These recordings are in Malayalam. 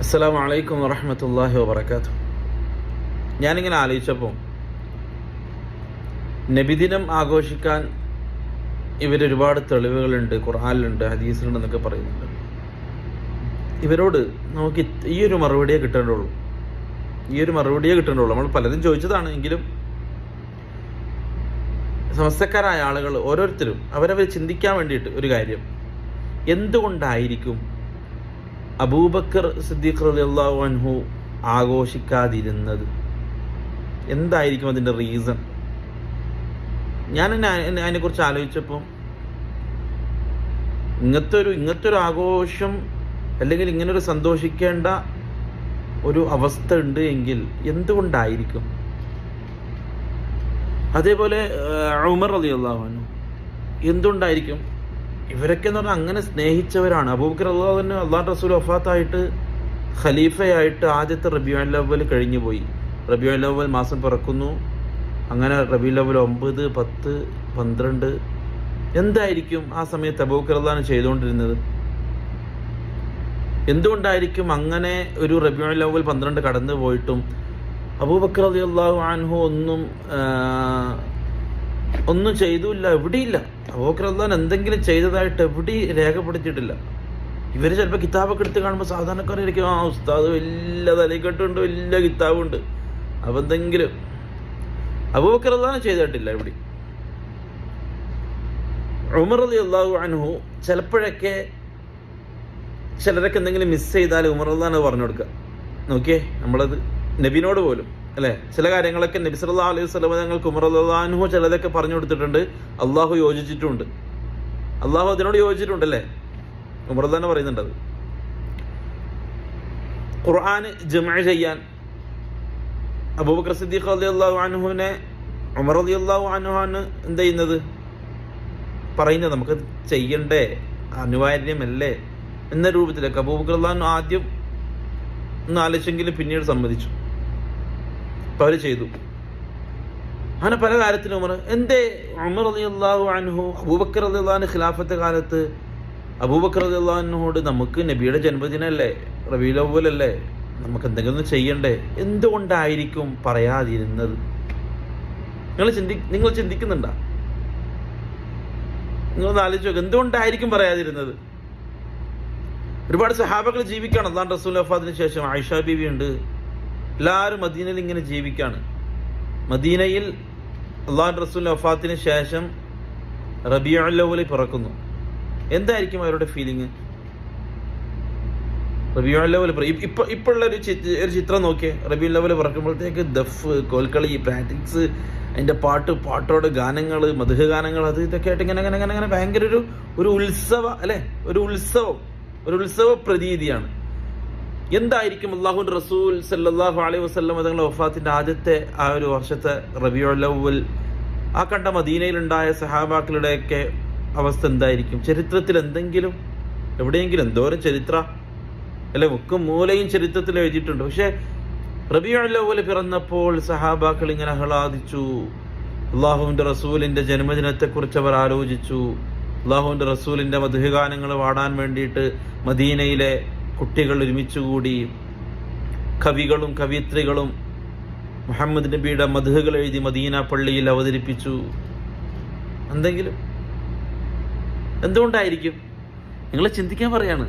അസ്സാം വലൈക്കും വറഹമത്തല്ലാഹി വാബർക്കാത്തു ഞാനിങ്ങനെ ആലോചിച്ചപ്പോൾ നബിദിനം ആഘോഷിക്കാൻ ഇവരൊരുപാട് തെളിവുകളുണ്ട് ഖുർആാനിലുണ്ട് ഹദീസിലുണ്ട് എന്നൊക്കെ പറയുന്നുണ്ട്. ഇവരോട് നമുക്ക് ഈ ഒരു മറുപടിയേ കിട്ടേണ്ടുള്ളൂ. ഈ ഒരു മറുപടിയേ കിട്ടേണ്ടുള്ളൂ. നമ്മൾ പലരും ചോദിച്ചതാണ് എങ്കിലും സമസ്തക്കാരായ ആളുകൾ ഓരോരുത്തരും അവരവർ ചിന്തിക്കാൻ വേണ്ടിയിട്ട് ഒരു കാര്യം എന്തുകൊണ്ടായിരിക്കും അബൂബക്കർ സിദ്ദീഖ് അള്ളാഹു അൻഹു ആഘോഷിക്കാതിരുന്നത്. എന്തായിരിക്കും അതിന്റെ റീസൺ? ഞാൻ എന്നെ അതിനെക്കുറിച്ച് ആലോചിച്ചപ്പോൾ ഇങ്ങനത്തെ ഒരു ഇങ്ങനത്തെ ഒരു ആഘോഷം അല്ലെങ്കിൽ ഇങ്ങനൊരു സന്തോഷിക്കേണ്ട ഒരു അവസ്ഥ ഉണ്ട് എങ്കിൽ എന്തുകൊണ്ടായിരിക്കും? അതേപോലെ ഉമർ റളിയല്ലാഹു അൻഹു എന്തുകൊണ്ടായിരിക്കും? ഇവരൊക്കെ എന്ന് പറഞ്ഞാൽ അങ്ങനെ സ്നേഹിച്ചവരാണ്. അബൂബക്കർ അള്ളാഹു തന്നെ അള്ളാഹ് റസൂൽ വഫാത്തായിട്ട് ഖലീഫയായിട്ട് ആദ്യത്തെ റബിയു ലവൽ കഴിഞ്ഞു പോയി. റബിയു ലവൽ മാസം പിറക്കുന്നു. അങ്ങനെ റബി ലവൽ ഒമ്പത് പത്ത് പന്ത്രണ്ട് എന്തായിരിക്കും ആ സമയത്ത് അബൂബക്കർ അള്ളഹാണ് ചെയ്തുകൊണ്ടിരുന്നത്? എന്തുകൊണ്ടായിരിക്കും അങ്ങനെ ഒരു റബിയു ലവൽ പന്ത്രണ്ട് കടന്നു പോയിട്ടും അബൂബക്കർ അലി അള്ളാഹു അൻഹു ഒന്നും ഒന്നും ചെയ്തുമില്ല എവിടെയില്ല. അബൂബക്കർ അള്ളഹാൻ എന്തെങ്കിലും ചെയ്തതായിട്ട് എവിടെ രേഖപ്പെടുത്തിയിട്ടില്ല. ഇവർ ചിലപ്പോൾ കിതാബൊക്കെ എടുത്ത് കാണുമ്പോൾ സാധാരണക്കാരായിരിക്കും ആ ഉസ്താദ് വലിയ തലക്കെട്ടുണ്ട് വലിയ കിതാബുണ്ട്. അപ്പം എന്തെങ്കിലും. അബൂബക്കർ അള്ളഹാൻ ചെയ്തിട്ടില്ല എവിടെ ഉമർ അലി അള്ളാഹു അനുഹു ചിലപ്പോഴൊക്കെ ചിലരൊക്കെ എന്തെങ്കിലും മിസ് ചെയ്താൽ ഉമർ അള്ളഹാൻ പറഞ്ഞു കൊടുക്കുക. നോക്കിയേ നമ്മളത് നബിനോട് പോലും. അല്ലേ? ചില കാര്യങ്ങളൊക്കെ നബി സല്ലല്ലാഹു അലൈഹി സ്വലമ ഞങ്ങൾ അള്ളാഹു ചിലതൊക്കെ പറഞ്ഞു കൊടുത്തിട്ടുണ്ട്. അള്ളാഹു യോജിച്ചിട്ടുണ്ട്. അള്ളാഹു അതിനോട് യോജിച്ചിട്ടുണ്ട് അല്ലേ? ഉമർ തന്നെ പറയുന്നുണ്ട് അത്. ഖുർആന് ജമ ചെയ്യാൻ അബൂബക്കർ സിദ്ദീഖ് റളിയല്ലാഹു അനുഹുവിനെ ഉമർ അലി അള്ളാഹു അനുഹാന് എന്ത് ചെയ്യുന്നത്? പറയുന്നത് നമുക്ക് ചെയ്യണ്ടേ? അനിവാര്യമല്ലേ? എന്ന രൂപത്തിലൊക്കെ അബൂബക്കർ അള്ളഹാൻ ആദ്യം ഒന്ന് ആലോചിച്ചെങ്കിലും പിന്നീട് സമ്മതിച്ചു. അപ്പൊ ചെയ്തു. അങ്ങനെ പല കാര്യത്തിലും ഉമർ. എന്തേ ഉമർ അലി അള്ളാഹു അൻഹു അബൂബക്കർ അലി റളിയല്ലാഹു ഖിലാഫത്തെ കാലത്ത് അബൂബക്കർ അലി അള്ളഹാനോട് നമുക്ക് നബിയുടെ ജന്മദിനമല്ലേ റബീൽ അവ്വലല്ലേ നമുക്ക് എന്തെങ്കിലും ചെയ്യണ്ടേ? എന്തുകൊണ്ടായിരിക്കും പറയാതിരുന്നത്? നിങ്ങൾ ചിന്തി നിങ്ങൾ ചിന്തിക്കുന്നുണ്ടോ? നിങ്ങളൊന്ന് ആലോചിച്ച് നോക്കുക എന്തുകൊണ്ടായിരിക്കും പറയാതിരുന്നത്? ഒരുപാട് സഹാബകൾ ജീവിക്കുകയാണ്. അള്ളാൻ റസൂൽ അഫാദിന് ശേഷം ആയിഷ ബീവി ഉണ്ട്. എല്ലാവരും മദീനയിൽ ഇങ്ങനെ ജീവിക്കുകയാണ് മദീനയിൽ അള്ളാഹു റസൂൽ വഫാത്തിന് ശേഷം റബിയുല്ലവലി പിറക്കുന്നു. എന്തായിരിക്കും അവരുടെ ഫീലിംഗ് റബിയു ലെവൽ ഇപ്പൊ ഇപ്പോഴുള്ള ഒരു ഒരു ചിത്രം നോക്കിയേ. റബിയു ലെവൽ പിറക്കുമ്പോഴത്തേക്ക് ദഫ് കോൽക്കളി പ്രാക്ടിക്സ് അതിന്റെ പാട്ട് പാട്ടോട് ഗാനങ്ങൾ മധുഹ ഗാനങ്ങൾ അത് ഇതൊക്കെ ആയിട്ട് ഇങ്ങനെ അങ്ങനെ അങ്ങനെ ഭയങ്കര ഒരു ഒരു ഉത്സവ അല്ലെ? ഒരു ഉത്സവം. ഒരു ഉത്സവ പ്രതീതിയാണ്. എന്തായിരിക്കും അള്ളാഹു റസൂൽ സല്ലാഹു അലൈഹി വസ്ലം തങ്ങളുടെ വഫാത്തിന്റെ ആദ്യത്തെ ആ ഒരു വർഷത്തെ റബിയു ലവൽ ആ കണ്ട മദീനയിലുണ്ടായ സഹാബാക്കളുടെയൊക്കെ അവസ്ഥ എന്തായിരിക്കും? ചരിത്രത്തിൽ എന്തെങ്കിലും? എവിടെയെങ്കിലും എന്തോരം ചരിത്ര? അല്ലെ മുക്കും മൂലയും ചരിത്രത്തിൽ എഴുതിയിട്ടുണ്ട്. പക്ഷെ റബിയുല്ലവൽ പിറന്നപ്പോൾ സഹാബാക്കൾ ഇങ്ങനെ ആഹ്ലാദിച്ചു. അള്ളാഹുവിന്റെ റസൂലിന്റെ ജന്മദിനത്തെക്കുറിച്ച് അവർ ആലോചിച്ചു. അള്ളാഹുവിന്റെ റസൂലിന്റെ മധുഗാനങ്ങൾ പാടാൻ വേണ്ടിയിട്ട് മദീനയിലെ കുട്ടികൾ ഒരുമിച്ചുകൂടി കവികളും കവിത്രികളും മുഹമ്മദ് നബിയുടെ മധുഹകൾ എഴുതി മദീന പള്ളിയിൽ അവതരിപ്പിച്ചു. എന്തെങ്കിലും? എന്തുകൊണ്ടായിരിക്കും? നിങ്ങൾ ചിന്തിക്കാൻ പറയാണ്.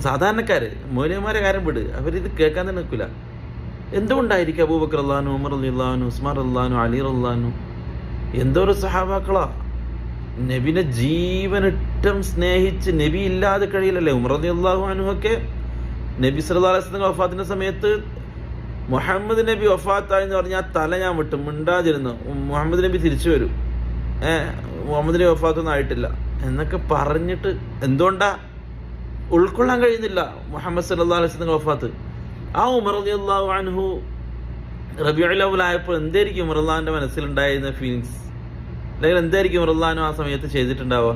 സാധാരണക്കാര് മൗലന്മാരെ കാര്യം വിട്. അവരിത് കേൾക്കാൻ തന്നെ നിൽക്കില്ല എന്തുകൊണ്ടായിരിക്കും അബൂബക്കർ അള്ളഹാനു ഉമർ അള്ളഹാനു ഉസ്മാൻ അള്ളഹാനു അലി അള്ളഹാനു? എന്തോരം സഹാബാക്കളാ. നബിനെ ജീവനിട്ടം സ്നേഹിച്ച് നബി ഇല്ലാതെ കഴിയില്ലല്ലേ? അലി അള്ളാഹു നബി സല്ലല്ലാഹു അലൈഹി വഫാത്തിന്റെ സമയത്ത് മുഹമ്മദ് നബി വഫാത്തായി എന്ന് പറഞ്ഞാൽ തല ഞാൻ വിട്ടു. മിണ്ടാതിരുന്നു. മുഹമ്മദ് നബി തിരിച്ചു വരും. ഏ മുഹമ്മദ് നബി വഫാത്തൊന്നും ആയിട്ടില്ല. എന്നൊക്കെ പറഞ്ഞിട്ട് എന്തുകൊണ്ടാ? ഉൾക്കൊള്ളാൻ കഴിയുന്നില്ല മുഹമ്മദ് സല്ലാ അലൈഹി വഫാത്ത്. ആ ഉമർ റളിയല്ലാഹു അൻഹു റബിയുലായപ്പോൾ എന്തായിരിക്കും ഉമർ അള്ളാഹിന്റെ മനസ്സിലുണ്ടായിരുന്ന ഫീലിങ്സ് അല്ലെങ്കിൽ എന്തായിരിക്കും അള്ളഹാനു ആ സമയത്ത് ചെയ്തിട്ടുണ്ടാവുക?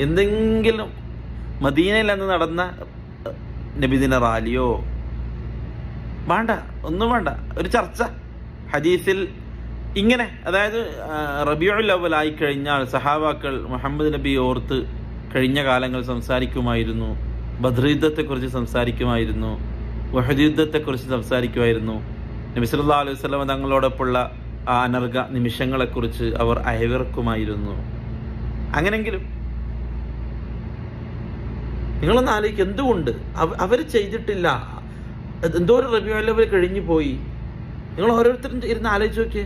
എന്തെങ്കിലും മദീനയിൽ അന്ന് നടന്ന നബിദിന റാലിയോ? വേണ്ട ഒന്നും വേണ്ട. ഒരു ചർച്ച. ഹദീസിൽ ഇങ്ങനെ അതായത് റബിയുൽ അവൽ ആയി കഴിഞ്ഞാൽ സഹാബാക്കൾ മുഹമ്മദ് നബി ഓർത്ത് കഴിഞ്ഞ കാലങ്ങൾ സംസാരിക്കുമായിരുന്നു. ബദ്രയുദ്ധത്തെക്കുറിച്ച് സംസാരിക്കുമായിരുന്നു. വഹദ് യുദ്ധത്തെക്കുറിച്ച് സംസാരിക്കുമായിരുന്നു. നബി അലൈഹി വസല്ലം തങ്ങളോടൊപ്പമുള്ള ആ അനർഘ നിമിഷങ്ങളെക്കുറിച്ച് അവർ അയവിറക്കുമായിരുന്നു. അങ്ങനെങ്കിലും നിങ്ങളൊന്ന് ആലോചിക്കുക എന്തുകൊണ്ട്? അവർ ചെയ്തിട്ടില്ല. എന്തോ ഒരു റബിയോ അവർ കഴിഞ്ഞു പോയി. നിങ്ങൾ ഓരോരുത്തരും ഇരുന്ന് ആലോചിച്ച് നോക്കിയേ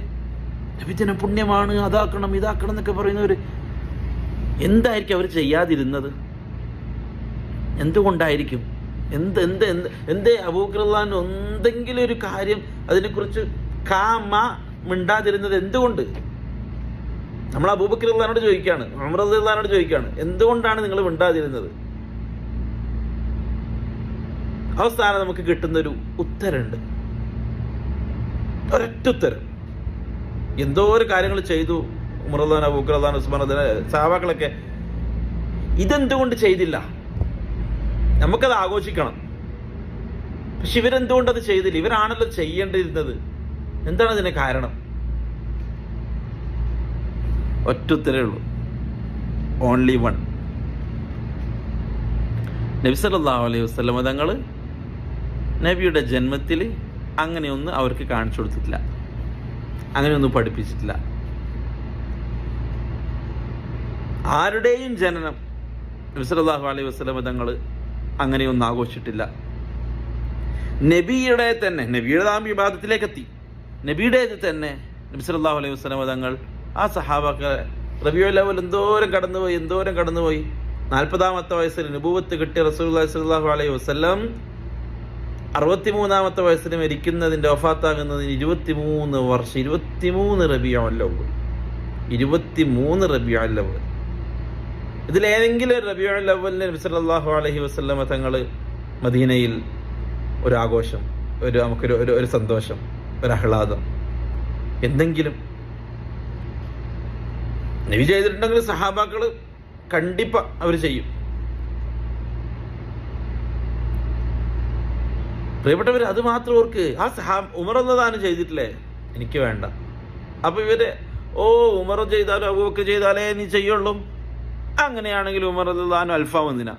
നബിദിന പുണ്യമാണ് അതാക്കണം ഇതാക്കണം എന്നൊക്കെ പറയുന്നവർ എന്തായിരിക്കും അവർ ചെയ്യാതിരുന്നത്? എന്തുകൊണ്ടായിരിക്കും? എന്ത് എന്ത് എന്ത് എന്തേ അബൂഖ്ലാൻ എന്തെങ്കിലും ഒരു കാര്യം അതിനെക്കുറിച്ച് കാമ മിണ്ടാതിരുന്നത് എന്തുകൊണ്ട്? നമ്മൾ അബൂബക്കർ അള്ളഹാനോട് ചോദിക്കുകയാണ് അള്ളഹാനോട് ചോദിക്കുകയാണ് എന്തുകൊണ്ടാണ് നിങ്ങൾ മിണ്ടാതിരുന്നത്? അവസാനം നമുക്ക് കിട്ടുന്നൊരു ഉത്തരമുണ്ട്. ഒരൊറ്റ ഉത്തരം. എന്തോ ഒരു കാര്യങ്ങൾ ചെയ്തു ഉമർദാൻ അബൂഖർദാൻ ഉസ്മാൻ സാവാക്കളൊക്കെ ഇതെന്തുകൊണ്ട് ചെയ്തില്ല? നമുക്കത് ആഘോഷിക്കണം. പക്ഷെ ഇവരെന്തുകൊണ്ട് അത് ചെയ്തില്ല? ഇവരാണല്ലോ ചെയ്യേണ്ടിയിരുന്നത്. എന്താണ് ഇതിന് കാരണം? ഒറ്റ ഉത്തരേ ഉള്ളൂ. ഓൺലി വൺ നബി സല്ലല്ലാഹു അലൈഹി വസ്ലമ തങ്ങൾ നബിയുടെ ജന്മത്തിൽ അങ്ങനെയൊന്നും അവർക്ക് കാണിച്ചു കൊടുത്തിട്ടില്ല. അങ്ങനെയൊന്നും പഠിപ്പിച്ചിട്ടില്ല. ആരുടെയും ജനനം നബി സല്ലല്ലാഹു അലൈഹി വസ്ലമ തങ്ങൾ അങ്ങനെയൊന്നും ആഘോഷിച്ചിട്ടില്ല. നബിയുടെ തന്നെ നബിയുടെ ആ വിവാദത്തിലേക്ക് എത്തി. നബിയുടെ തന്നെ നബി അലൈഹി വസല്ലം തങ്ങൾ ആ സഹാബാക്ക റബിയോ ലെവൽ എന്തോരം കടന്നുപോയി എന്തോരം കടന്നുപോയി. നാൽപ്പതാമത്തെ വയസ്സിൽ നുപൂവത്ത് കിട്ടിയ റസൂലുള്ളാഹി സല്ലല്ലാഹു അലൈഹി വസല്ലം അറുപത്തിമൂന്നാമത്തെ വയസ്സിൽ മരിക്കുന്നതിന്റെ ഒഫാത്താകുന്നതിന് ഇരുപത്തിമൂന്ന് വർഷം ഇരുപത്തിമൂന്ന് റബിയോ ലവ് ഇരുപത്തിമൂന്ന് റബിയോ ലവ് ഇതിലേതെങ്കിലും ഒരു റബിയോ ലവലിന് നബി സല്ലല്ലാഹു അലൈഹി വസല്ലം തങ്ങൾ മദീനയിൽ ഒരു ആഘോഷം ഒരു നമുക്കൊരു ഒരു സന്തോഷം. ഒരു എന്തെങ്കിലും നബി ചെയ്തിട്ടുണ്ടെങ്കിൽ സഹാബാക്കൾ കണ്ടിപ്പ അവർ ചെയ്യും. പ്രിയപ്പെട്ടവർ അത് മാത്രം ഓർക്ക് ആ സഹാ ഉമർ എന്നതാണ് ചെയ്തിട്ടില്ലേ? എനിക്ക് വേണ്ട. അപ്പൊ ഇവർ ഓ ഉമർ ചെയ്താലോ അബൂബക്കർ ചെയ്താലേ നീ ചെയ്യുള്ളൂ. അങ്ങനെയാണെങ്കിൽ ഉമർ അൽഫാം എന്തിനാ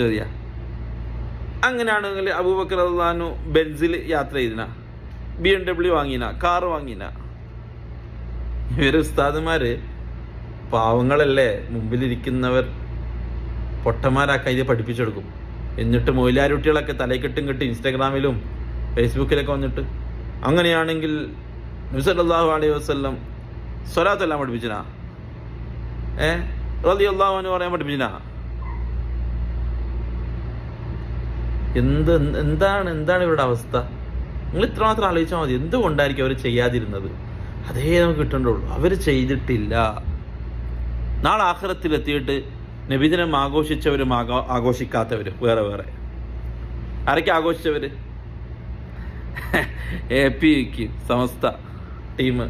ചോദ്യ. അങ്ങനെയാണെങ്കിൽ അബൂബക്കർ അള്ളഹാനു ബെൻസിൽ യാത്ര ചെയ്തിന. ബി എം ഡബ്ല്യു വാങ്ങിന കാർ വാങ്ങിന. ഇവർ ഉസ്താദുമാര് പാവങ്ങളല്ലേ മുമ്പിലിരിക്കുന്നവർ പൊട്ടന്മാരാക്കാൻ ഇത് പഠിപ്പിച്ചെടുക്കും. എന്നിട്ട് മൊയിലാരുട്ടികളൊക്കെ തലക്കെട്ടും കെട്ടി ഇൻസ്റ്റാഗ്രാമിലും ഫേസ്ബുക്കിലൊക്കെ വന്നിട്ട് അങ്ങനെയാണെങ്കിൽ നബിസല്ലാഹു അലൈഹി വസ്ലം സ്വലാത്തെല്ലാം പഠിപ്പിച്ചിനാ? ഏ? റലി അള്ളാഹു എന്ന് പറയാൻ പഠിപ്പിച്ചിനാ? എന്ത് എന്താണ് എന്താണ് ഇവരുടെ അവസ്ഥ? നിങ്ങൾ ഇത്രമാത്രം ആലോചിച്ചാൽ മതി. എന്തുകൊണ്ടായിരിക്കും അവർ ചെയ്യാതിരുന്നത്? അതേ നമുക്ക് കിട്ടേണ്ടുള്ളൂ അവർ ചെയ്തിട്ടില്ല. നാളെ ആഹ്റത്തിലെത്തിയിട്ട് നബിദിനം ആഘോഷിച്ചവരും ആഘോ- ആഘോഷിക്കാത്തവരും വേറെ വേറെ. ആരൊക്കെ ആഘോഷിച്ചവർ എ പി സമസ്ത ടീം.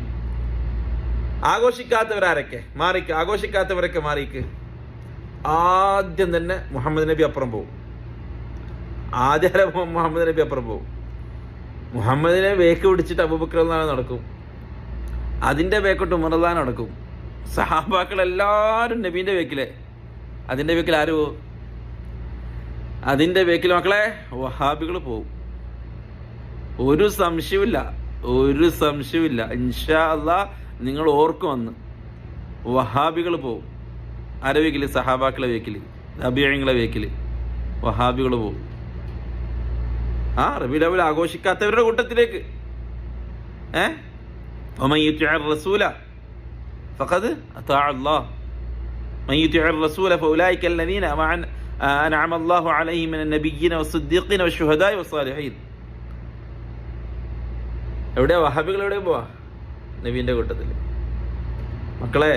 ആഘോഷിക്കാത്തവരാരൊക്കെ? മാറിക്ക്. ആഘോഷിക്കാത്തവരൊക്കെ മാറിക്ക്. ആദ്യം തന്നെ മുഹമ്മദ് നബി അപ്പുറം പോകും. മു- മുഹമ്മദ് നബി അപ്പുറം പോകും മുഹമ്മദിനെ വേക്ക് പിടിച്ചിട്ട് അബൂബക്കർ എന്നാണ് നടക്കും. അതിന്റെ വേക്കോട്ട് ഉമർദാൻ നടക്കും. സഹാബാക്കൾ എല്ലാവരും നബീന്റെ വേക്കിലെ. അതിന്റെ വേക്കിൽ ആര് പോവും? അതിന്റെ വേക്കിൽ മക്കളെ വഹാബികൾ പോവും. ഒരു സംശയമില്ല ഒരു സംശയമില്ല ഇൻഷാ നിങ്ങൾ ഓർക്കും വന്ന് വഹാബികൾ പോവും. ആരെ വേക്കിൽ സഹാബാക്കളെ വേക്കിൽ. അഭിയങ്ങളെ വേക്കിൽ. വഹാബികൾ പോവും. ആ റബി ലവൽ ആഘോഷിക്കാത്തവരുടെ കൂട്ടത്തിലേക്ക് ഏ ومن يطع الرسول فقد أطاع الله من يطع الرسول فأولئك الذين أمعن- أنعم الله عليهم من النبيين والصديقين والشهداء والصالحين എവിടെയാ വഹാബികൾ എവിടെ പോവാ നബീന്റെ കൂട്ടത്തിൽ മക്കളെ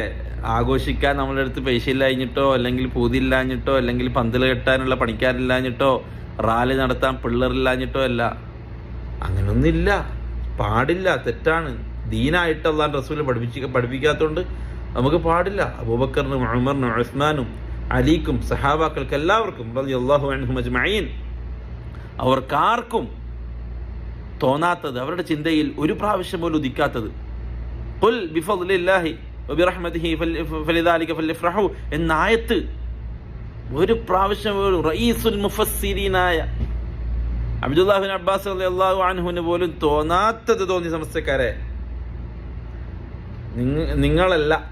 ആഘോഷിക്കാൻ നമ്മളുടെ അടുത്ത് പൈസ ഇല്ലാഞ്ഞിട്ടോ അല്ലെങ്കിൽ പൂതിയില്ലാഞ്ഞിട്ടോ അല്ലെങ്കിൽ പന്തൽ കെട്ടാനുള്ള പണിക്കാരില്ലാഞ്ഞിട്ടോ റാലി നടത്താൻ പിള്ളേരില്ലാഞ്ഞിട്ടോ അല്ല. അങ്ങനൊന്നില്ല പാടില്ല. തെറ്റാണ്. ദീനായിട്ട് അള്ളാൻ റസൂൽ പഠിപ്പിച്ച് പഠിപ്പിക്കാത്തതുകൊണ്ട് നമുക്ക് പാടില്ല. അബൂബക്കറിനും ഉമറിനും ഉസ്മാനും അലിക്കും സഹാബാക്കൾക്ക് എല്ലാവർക്കും അജ്മഈൻ. അവർക്കാർക്കും തോന്നാത്തത് അവരുടെ ചിന്തയിൽ ഒരു പ്രാവശ്യം പോലും ഉദിക്കാത്തത്. ഖുൽ ഒരു പ്രാവശ്യം റയീസുൽ മുഫസ്സിരീനായ അബ്ദുല്ലാഹിൻ അബ്ബാസ് അള്ളാഹു അൻഹുവിന് പോലും തോന്നാത്തത് തോന്നി സമസ്തക്കാരെ നിങ്ങ നിങ്ങളല്ല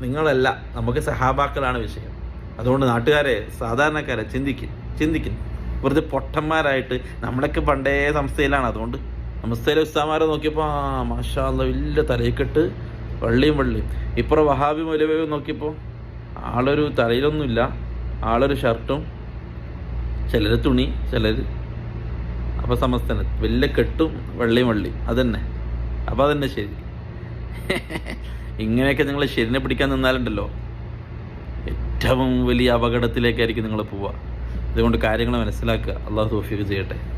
നിങ്ങളല്ല നമുക്ക് സഹാബാക്കളാണ് വിഷയം. അതുകൊണ്ട് നാട്ടുകാരെ സാധാരണക്കാരെ ചിന്തിക്കും ചിന്തിക്കും. വെറുതെ പൊട്ടന്മാരായിട്ട് നമ്മളൊക്കെ പണ്ടേ സംസ്ഥയിലാണ്. അതുകൊണ്ട് സംസ്ഥയിലെ ഉസ്താമാരെ നോക്കിയപ്പോൾ ആ മാഷാല്ല വലിയ തലയിക്കെട്ട് വള്ളിയും വള്ളിയും. ഇപ്പുറം വഹാബി മുലവയും നോക്കിയപ്പോൾ ആളൊരു തലയിലൊന്നുമില്ല. ആളൊരു ഷർട്ടും ചിലർ തുണി ചിലർ അപ്പോൾ സമസ്തന. വലിയ കെട്ടും വെള്ളയും വള്ളി. അതന്നെ. അപ്പോൾ അതന്നെ ശരി. ഇങ്ങനെയൊക്കെ നിങ്ങൾ ശരിനെ പിടിക്കാൻ നിന്നാലുണ്ടല്ലോ. ഏറ്റവും വലിയ അപകടത്തിലേക്കായിരിക്കും നിങ്ങൾ പോവുക. അതുകൊണ്ട് കാര്യങ്ങൾ മനസ്സിലാക്കുക. അള്ളാഹു തോഫിക്ക് ചെയ്യട്ടെ.